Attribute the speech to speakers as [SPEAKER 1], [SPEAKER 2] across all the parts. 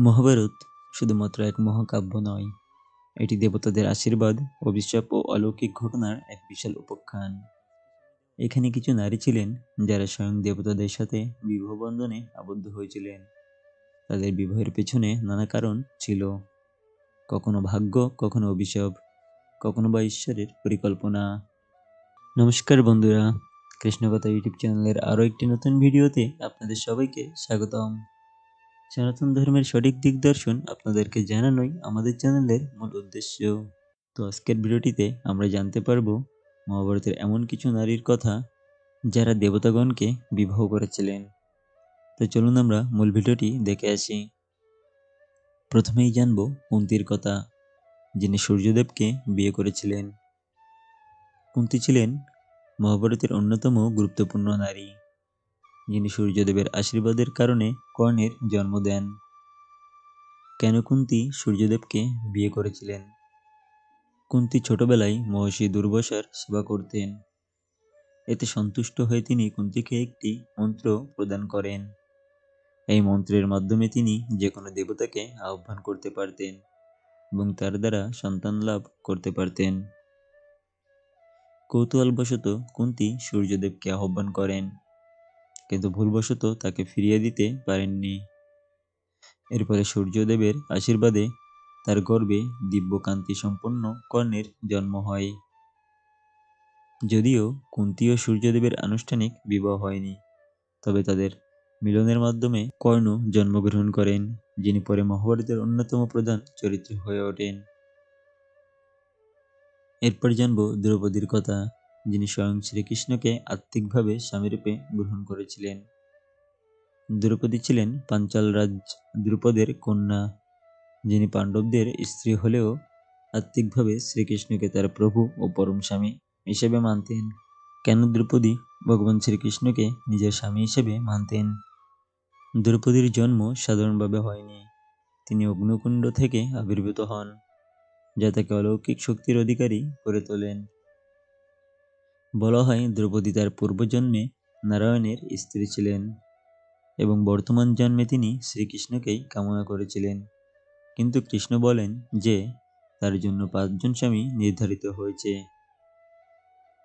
[SPEAKER 1] মহাভারত শুধুমাত্র এক মহাকাব্য নয়। এটি দেবতাদের আশীর্বাদ, অভিশাপ ও অলৌকিক ঘটনার এক বিশাল উপাখ্যান। এখানে কিছু নারী ছিলেন যারা স্বয়ং দেবতাদের সাথে বিবাহ বন্ধনে আবদ্ধ হয়েছিলেন। তাদের বিবাহের পেছনে নানা কারণ ছিল। কখনো ভাগ্য, কখনো অভিশাপ, কখনো বা ঈশ্বরের পরিকল্পনা। নমস্কার বন্ধুরা, কৃষ্ণকথা ইউটিউব চ্যানেলের আরও একটি নতুন ভিডিওতে আপনাদের সবাইকে স্বাগতম। সনাতন ধর্মের সঠিক দিগদর্শন আপনাদেরকে জানানোই আমাদের চ্যানেলের মূল উদ্দেশ্য। তো আজকের ভিডিওটিতে আমরা জানতে পারব মহাভারতের এমন কিছু নারীর কথা যারা দেবতাগণকে বিবাহ করেছিলেন। তো চলুন আমরা মূল ভিডিওটি দেখে আসি। প্রথমেই জানব কুন্তির কথা, যিনি সূর্যদেবকে বিয়ে করেছিলেন। কুন্তি ছিলেন মহাভারতের অন্যতম গুরুত্বপূর্ণ নারী। যিনি সূর্যদেবের আশীর্বাদের কারণে কর্ণের জন্ম দেন। কেন কুন্তি সূর্যদেবকে বিয়ে করেছিলেন? কুন্তি ছোটবেলায় মহর্ষি দুর্বাসার সেবা করতেন। এতে সন্তুষ্ট হয়ে তিনি কুন্তিকে একটি মন্ত্র প্রদান করেন। এই মন্ত্রের মাধ্যমে তিনি যে কোনো দেবতাকে আহ্বান করতে পারতেন এবং তার দ্বারা সন্তান লাভ করতে পারতেন। কৌতূহলবশত কুন্তি সূর্যদেবকে আহ্বান করেন। কিন্তু ভুলবশত তাকে ফিরিয়ে দিতে পারেননি। এরপরে সূর্যদেবের আশীর্বাদে তার গর্বে দিব্যকান্তি সম্পন্ন কর্ণের জন্ম হয়। যদিও কুন্তি ও সূর্যদেবের আনুষ্ঠানিক বিবাহ হয়নি, তবে তাদের মিলনের মাধ্যমে কর্ণ জন্মগ্রহণ করেন, যিনি পরে মহাভারতের অন্যতম প্রধান চরিত্র হয়ে ওঠেন। এরপর জানব দ্রৌপদীর কথা। যিনি স্বয়ং শ্রীকৃষ্ণকে আত্মিকভাবে স্বামীরূপে গ্রহণ করেছিলেন। দ্রৌপদী ছিলেন পাঞ্চাল রাজ দ্রুপদের কন্যা, যিনি পাণ্ডবদের স্ত্রী হলেও আত্মিকভাবে শ্রীকৃষ্ণকে তার প্রভু ও পরম স্বামী হিসেবে মানতেন। কেন দ্রৌপদী ভগবান শ্রীকৃষ্ণকে নিজের স্বামী হিসেবে মানতেন? দ্রৌপদীর জন্ম সাধারণভাবে হয়নি। তিনি অগ্নিকুণ্ড থেকে আবির্ভূত হন, যা তাকে অলৌকিক শক্তির অধিকারী করে তোলেন। বলা হয় দ্রৌপদী তার পূর্বজন্মে নারায়ণের স্ত্রী ছিলেন এবং বর্তমান জন্মে তিনি শ্রীকৃষ্ণকেই কামনা করেছিলেন। কিন্তু কৃষ্ণ বলেন যে, তার জন্য পাঁচজন স্বামী নির্ধারিত হয়েছে।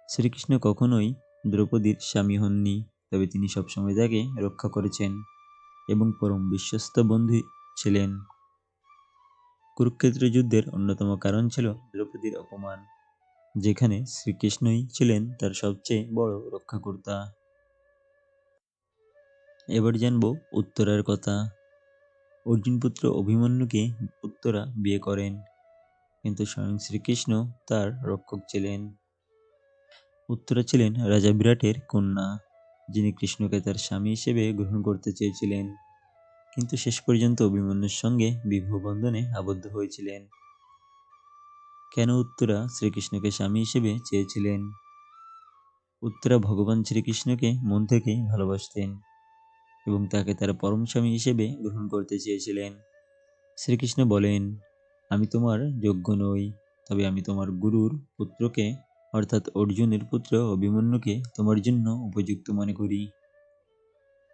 [SPEAKER 1] শ্রীকৃষ্ণ কখনোই দ্রৌপদীর স্বামী হননি, তবে তিনি সবসময় তাকে রক্ষা করেছেন এবং পরম বিশ্বস্ত বন্ধু ছিলেন। কুরুক্ষেত্র যুদ্ধের অন্যতম কারণ ছিল দ্রৌপদীর অপমান। যেখানে শ্রীকৃষ্ণই ছিলেন তার সবচেয়ে বড় রক্ষাকর্তা। এবার জানব উত্তরার কথা। অর্জুন পুত্র অভিমন্যুকে উত্তরা বিয়ে করেন, কিন্তু স্বয়ং শ্রীকৃষ্ণ তার রক্ষক ছিলেন। উত্তরা ছিলেন রাজা বিরাটের কন্যা, যিনি কৃষ্ণকে তার স্বামী হিসেবে গ্রহণ করতে চেয়েছিলেন, কিন্তু শেষ পর্যন্ত অভিমন্যুর সঙ্গে বিবাহ বন্ধনে আবদ্ধ হয়েছিলেন। কেন উত্তরা শ্রীকৃষ্ণকে স্বামী হিসেবে চেয়েছিলেন? উত্তরা ভগবান শ্রীকৃষ্ণকে মন থেকে ভালোবাসতেন এবং তাকে তার পরম স্বামী হিসেবে গ্রহণ করতে চেয়েছিলেন। শ্রীকৃষ্ণ বলেন, আমি তোমার যোগ্য নই, তবে আমি তোমার গুরুর পুত্রকে, অর্থাৎ অর্জুনের পুত্র অভিমন্যুকে, তোমার জন্য উপযুক্ত মনে করি।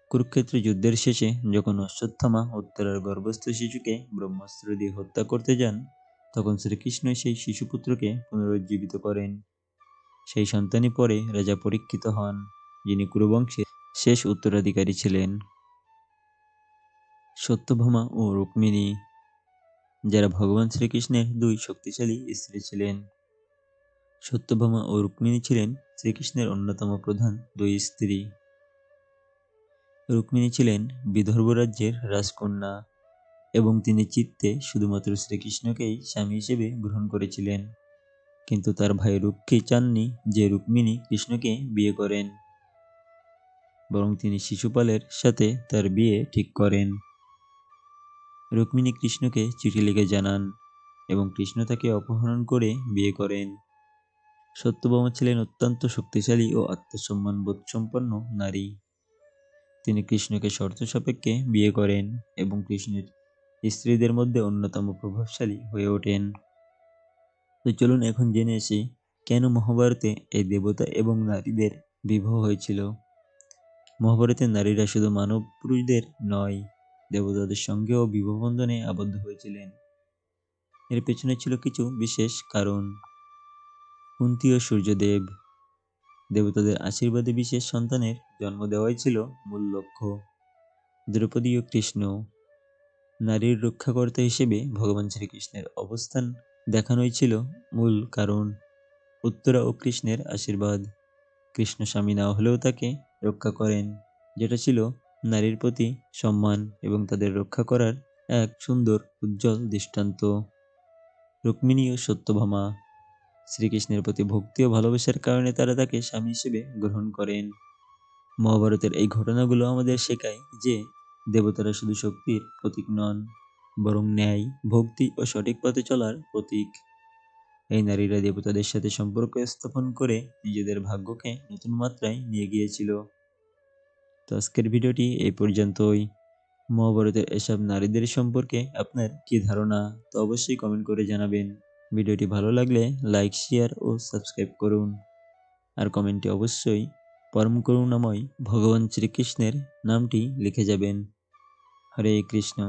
[SPEAKER 1] কুরুক্ষেত্র যুদ্ধের শেষে যখন অশ্বত্থামা উত্তরার গর্ভস্থ শিশুকে ব্রহ্মাস্ত্র দিয়ে হত্যা করতে যান তখন শ্রীকৃষ্ণ সেই শিশুপুত্রকে পুনরুজ্জীবিত করেন। সেই সন্তানই পরে রাজা পরীক্ষিত হন, যিনি কুরুবংশের শেষ উত্তরাধিকারী ছিলেন। সত্যভামা ও রুক্মিণী, যারা ভগবান শ্রীকৃষ্ণের দুই শক্তিশালী স্ত্রী ছিলেন। সত্যভামা ও রুক্মিণী ছিলেন শ্রীকৃষ্ণের অন্যতম প্রধান দুই স্ত্রী। রুক্মিণী ছিলেন বিদর্ভ রাজ্যের রাজকন্যা। এবং তিনি চিত্তে শুধুমাত্র শ্রীকৃষ্ণকেই স্বামী হিসেবে গ্রহণ করেছিলেন। কিন্তু তার ভাই রূপকে চাননি যে রুক্মিণী কৃষ্ণকে বিয়ে করেন, বরং তিনি শিশুপালের সাথে তার বিয়ে ঠিক করেন। রুক্মিণী কৃষ্ণকে চিঠি লিখে জানান এবং কৃষ্ণ তাকে অপহরণ করে বিয়ে করেন। সত্যভামা ছিলেন অত্যন্ত শক্তিশালী ও আত্মসম্মান বোধ সম্পন্ন নারী। তিনি কৃষ্ণকে শর্ত সাপেক্ষে বিয়ে করেন এবং কৃষ্ণের স্ত্রীদের মধ্যে অন্যতম প্রভাবশালী হয়ে ওঠেন। তো চলুন এখন জেনে আসি, কেন মহাভারতে এই দেবতা এবং নারীদের বিবাহ হয়েছিল? মহাভারতের নারীরা শুধু মানব পুরুষদের নয়, দেবতাদের সঙ্গেও বিবাহ বন্ধনে আবদ্ধ হয়েছিলেন। এর পেছনে ছিল কিছু বিশেষ কারণ। কুন্তী ও সূর্যদেব, দেবতাদের আশীর্বাদে বিশেষ সন্তানের জন্ম দেওয়াই ছিল মূল লক্ষ্য। দ্রৌপদী ও কৃষ্ণ নারীর রক্ষাকর্তা হিসেবে ভগবান শ্রীকৃষ্ণের অবস্থান দেখানোই ছিল মূল কারণ। উত্তরা ও কৃষ্ণের আশীর্বাদ। কৃষ্ণ স্বামী না হলেও তাকে রক্ষা করেন, যেটা ছিল নারীর প্রতি সম্মান এবং তাদের রক্ষা করার এক সুন্দর, উজ্জ্বল দৃষ্টান্ত। রুক্মিণী ও সত্যভামা, শ্রীকৃষ্ণের প্রতি ভক্তি ও ভালোবাসার কারণে তারা তাকে স্বামী হিসেবে গ্রহণ করেন। মহাভারতের এই ঘটনাগুলো আমাদের শেখায় যে দেবতারা শুধু শক্তির প্রতীক নন, বরং ন্যায়, ভক্তি ও সঠিক পথে চলার প্রতীক। এই নারীরা দেবতাদের সাথে সম্পর্ক স্থাপন করে নিজেদের ভাগ্যকে নতুন মাত্রায় নিয়ে গিয়েছিল। তো আজকের ভিডিওটি এই পর্যন্তই। মহাভারতের এসব নারীদের সম্পর্কে আপনার কি ধারণা, তো অবশ্যই কমেন্ট করে জানাবেন। ভিডিওটি ভালো লাগলে লাইক, শেয়ার ও সাবস্ক্রাইব করুন। আর কমেন্টে অবশ্যই পরম করুণাময় ভগবান শ্রীকৃষ্ণের নামটি লিখে যাবেন। হরে কৃষ্ণ।